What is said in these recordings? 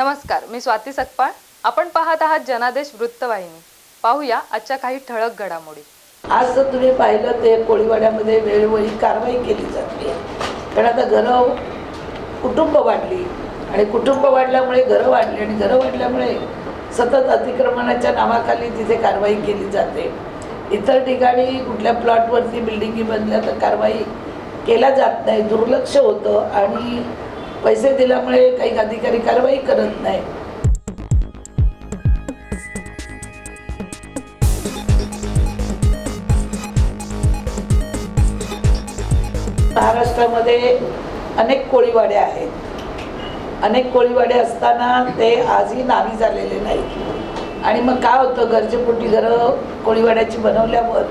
नमस्कार मी स्वाती सकपाळ. आपण पाहत आहात जनादेश वृत्तवाहिनी. पाहूया आजच्या काही ठळक घडामोडी. आज जर तुम्ही पाहिलं ते कोळीवाड्यामध्ये वेळोवेळी कारवाई केली जाते. कारण आता घरं कुटुंब वाढली. आणि कुटुंब वाढल्यामुळे घरं वाढली आणि घरं वाढल्यामुळे सतत अतिक्रमणाच्या नावाखाली तिथे कारवाई केली जाते. इतर ठिकाणी कुठल्या प्लॉटवरती बिल्डिंगी बनल्या तर कारवाई केल्या जात नाही. दुर्लक्ष होतं आणि पैसे दिल्यामुळे काही अधिकारी कारवाई करत नाही. महाराष्ट्रामध्ये अनेक कोळीवाडे आहेत. अनेक कोळीवाडे असताना ते आजही नावी झालेले नाहीत. आणि मग काय होतं गरजेपोटी घरं कोळीवाड्याची बनवल्यावर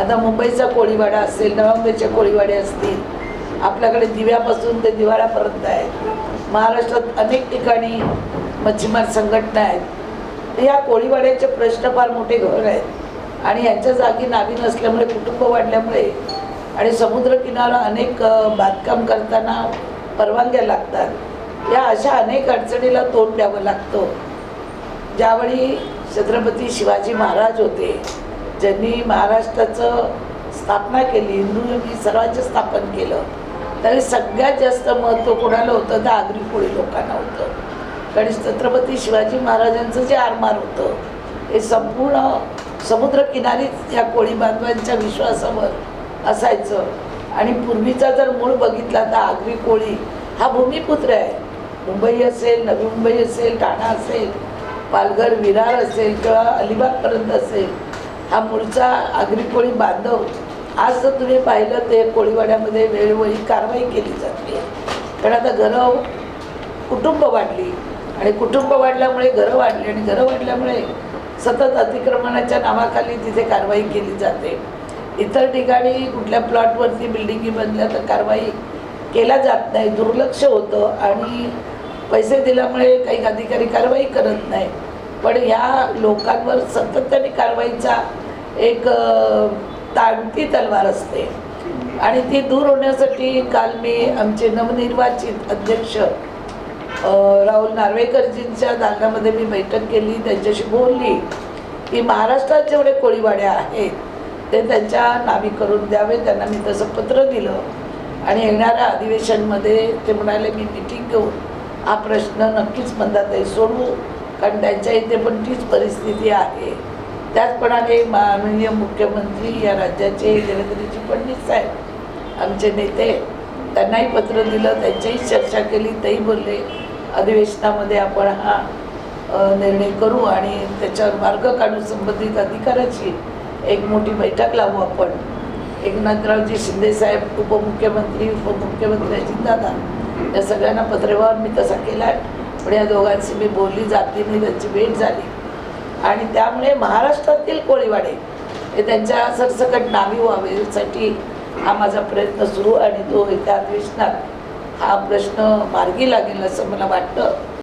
आता मुंबईचा कोळीवाडा असेल नव्या मुंबईचे कोळीवाडे असतील आपल्याकडे दिव्यापासून ते दिवाळ्यापर्यंत आहेत. महाराष्ट्रात अनेक ठिकाणी मच्छीमार संघटना आहेत. या कोळीवाड्याचे प्रश्न फार मोठे घर आहेत. आणि यांच्या जागी नावी नसल्यामुळे कुटुंब वाढल्यामुळे आणि समुद्रकिनारा अनेक बांधकाम करताना परवानग्या लागतात. या अशा अनेक अडचणीला तोंड द्यावं लागतं. ज्यावेळी छत्रपती शिवाजी महाराज होते ज्यांनी महाराष्ट्राचं स्थापना केली हिंदू स्वराज्य स्थापन केलं त्यावेळी सगळ्यात जास्त महत्त्व कोणाला होतं? तर आगरी कोळी लोकांना होतं. कारण छत्रपती शिवाजी महाराजांचं जे आरमार होतं हे संपूर्ण समुद्रकिनारीच या कोळी बांधवांच्या विश्वासावर असायचं. आणि पूर्वीचा जर मूळ बघितला तर आगरी कोळी हा भूमिपुत्र आहे. मुंबई असेल नवी मुंबई असेल ठाणा असेल पालघर विरार असेल किंवा अलिबागपर्यंत असेल हा मूळचा आगरी कोळी बांधव आज जर तुम्ही पाहिलं ते कोळीवाड्यामध्ये वेळोवेळी कारवाई केली जाते. कारण आता घरं कुटुंब वाढली आणि कुटुंब वाढल्यामुळे घरं वाढली आणि घरं वाढल्यामुळे सतत अतिक्रमणाच्या नावाखाली तिथे कारवाई केली जाते. इतर ठिकाणी कुठल्या प्लॉटवरती बिल्डिंगी बनल्या तर कारवाई केल्या जात नाही दुर्लक्ष होतं आणि पैसे दिल्यामुळे काही अधिकारी कारवाई करत नाही. पण ह्या लोकांवर सातत्याने कारवाईचा एक अ, तलवार असते. आणि ती दूर होण्यासाठी काल मी आमचे नवनिर्वाचित अध्यक्ष राहुल नार्वेकरजींच्या दालनामध्ये मी बैठक केली. त्यांच्याशी बोलली की महाराष्ट्रात जेवढे कोळीवाड्या आहेत ते त्यांच्या नावी करून द्यावे त्यांना मी तसं पत्र दिलं. आणि येणाऱ्या अधिवेशनमध्ये ते म्हणाले मी मिटिंग घेऊन हा प्रश्न नक्कीच मंदाताई सोडवू. कारण त्यांच्या इथे पण तीच परिस्थिती आहे. त्याचप्रमाणे माननीय मुख्यमंत्री या राज्याचे देवेंद्रजी फडणवीस साहेब आमचे नेते त्यांनाही पत्र दिलं त्यांच्याही चर्चा केली तेही बोलले. अधिवेशनामध्ये आपण हा निर्णय करू आणि त्याच्यावर मार्ग काढू संबंधित अधिकाऱ्याची एक मोठी बैठक लावू आपण. एकनाथरावजी शिंदेसाहेब उपमुख्यमंत्री उपमुख्यमंत्री अजितदादा या सगळ्यांना पत्रव्यवहार मी तसा केला आहे पण या दोघांशी मी बोलली जातीने त्यांची भेट झाली. आणि त्यामुळे महाराष्ट्रातील कोळीवाडे हे त्यांच्या सरसकट नावी व्हावेसाठी हा माझा प्रयत्न सुरू आणि तो येत्या अधिवेशनात हा प्रश्न मार्गी लागेल असं मला वाटतं.